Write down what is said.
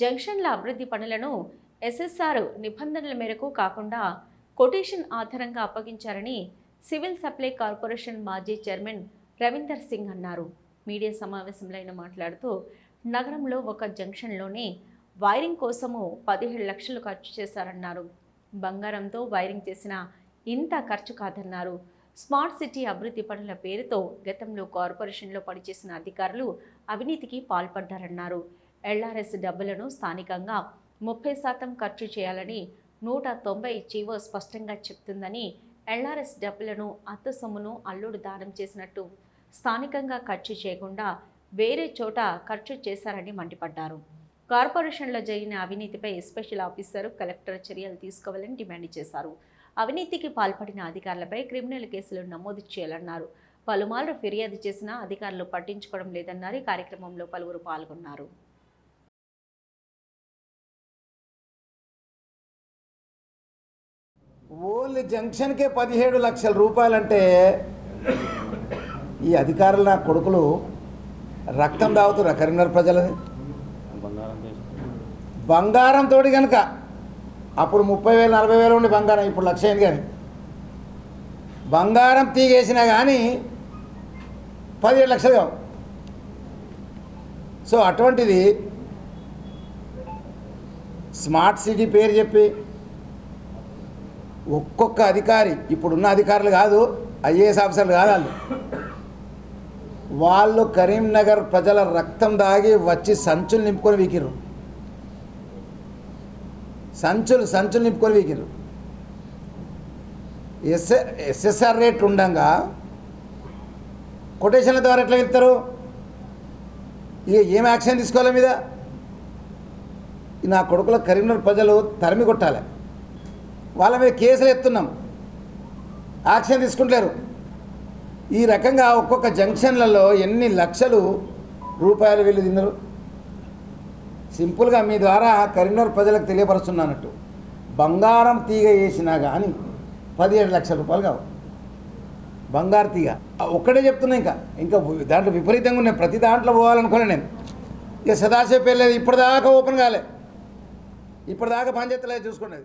జంక్షన్ల అభివృద్ధి పనులను ఎస్ఎస్ఆర్ నిబంధనల మేరకు కాకుండా కొటేషన్ ఆధారంగా అప్పగించారని సివిల్ సప్లై కార్పొరేషన్ మాజీ చైర్మన్ రవీందర్ సింగ్ అన్నారు. మీడియా సమావేశంలో ఆయన మాట్లాడుతూ నగరంలో ఒక జంక్షన్లోనే వైరింగ్ కోసము పదిహేడు లక్షలు ఖర్చు చేశారన్నారు. బంగారంతో వైరింగ్ చేసిన ఇంత ఖర్చు కాదన్నారు. స్మార్ట్ సిటీ అభివృద్ధి పనుల పేరుతో గతంలో కార్పొరేషన్లో పనిచేసిన అధికారులు అవినీతికి పాల్పడ్డారన్నారు. ఎల్ఆర్ఎస్ డబ్బులను స్థానికంగా ముప్పై శాతం ఖర్చు చేయాలని నూట తొంభై జీవో స్పష్టంగా చెప్తుందని ఎల్ఆర్ఎస్ డబ్బులను అత్త సొమ్మును అల్లుడు దానం చేసినట్టు స్థానికంగా ఖర్చు చేయకుండా వేరే చోట ఖర్చు చేశారని మండిపడ్డారు. కార్పొరేషన్లో జరిగిన అవినీతిపై స్పెషల్ ఆఫీసర్ కలెక్టర్ చర్యలు తీసుకోవాలని డిమాండ్ చేశారు. అవినీతికి పాల్పడిన అధికారులపై క్రిమినల్ కేసులు నమోదు చేయాలన్నారు. పలుమార్లు ఫిర్యాదు చేసినా అధికారులు పట్టించుకోవడం లేదన్నారు. ఈ కార్యక్రమంలో పలువురు పాల్గొన్నారు. ఓన్లీ జంక్షన్కే పదిహేడు లక్షల రూపాయలంటే ఈ అధికారులు నా కొడుకులు రక్తం తాగుతురా కరీంనగర్ ప్రజలది. బంగారంతో కనుక అప్పుడు ముప్పై వేలు నలభై వేలు ఉండి బంగారం ఇప్పుడు లక్ష అయింది కానీ. బంగారం తీగేసినా కానీ పదిహేడు లక్షలు కావు. సో అటువంటిది స్మార్ట్ సిటీ పేరు చెప్పి ఒక్కొక్క అధికారి ఇప్పుడున్న అధికారులు కాదు ఐఏఎస్ ఆఫీసర్లు కాదు వాళ్ళు. వాళ్ళు కరీంనగర్ ప్రజల రక్తం దాగి వచ్చి సంచులు నింపుకొని వీకిర్రు. సంచులు సంచులు నింపుకొని వీకిర్రు. ఎస్ ఎస్ఎస్ఆర్ రేట్ ఉండగా కొటేషన్ల ద్వారా ఎట్లా వెళ్తారు ఇక ఏం యాక్షన్ తీసుకోవాలి మీద? నా కొడుకుల కరీంనగర్ ప్రజలు తరిమి కొట్టాలి. వాళ్ళ మీద కేసులు ఎత్తున్నాం. యాక్షన్ తీసుకుంటలేరు. ఈ రకంగా ఒక్కొక్క జంక్షన్లలో ఎన్ని లక్షలు రూపాయలు వీళ్ళు తిన్నారు? సింపుల్గా మీ ద్వారా కరీంనగర్ ప్రజలకు తెలియపరుస్తున్నట్టు బంగారం తీగ వేసినా కానీ పదిహేడు లక్షల రూపాయలు కావు. బంగారు తీగ. ఒక్కడే ఒక్కటే చెప్తున్నా ఇంకా. ఇంకా దాంట్లో విపరీతంగా ఉన్నాయి. ప్రతి దాంట్లో పోవాలనుకోలే నేను. ఇక సదాసేపు వెళ్ళేది ఇప్పటిదాకా ఓపెన్ కాలే. ఇప్పటిదాకా పనిచేస్తలేదు చూసుకునేది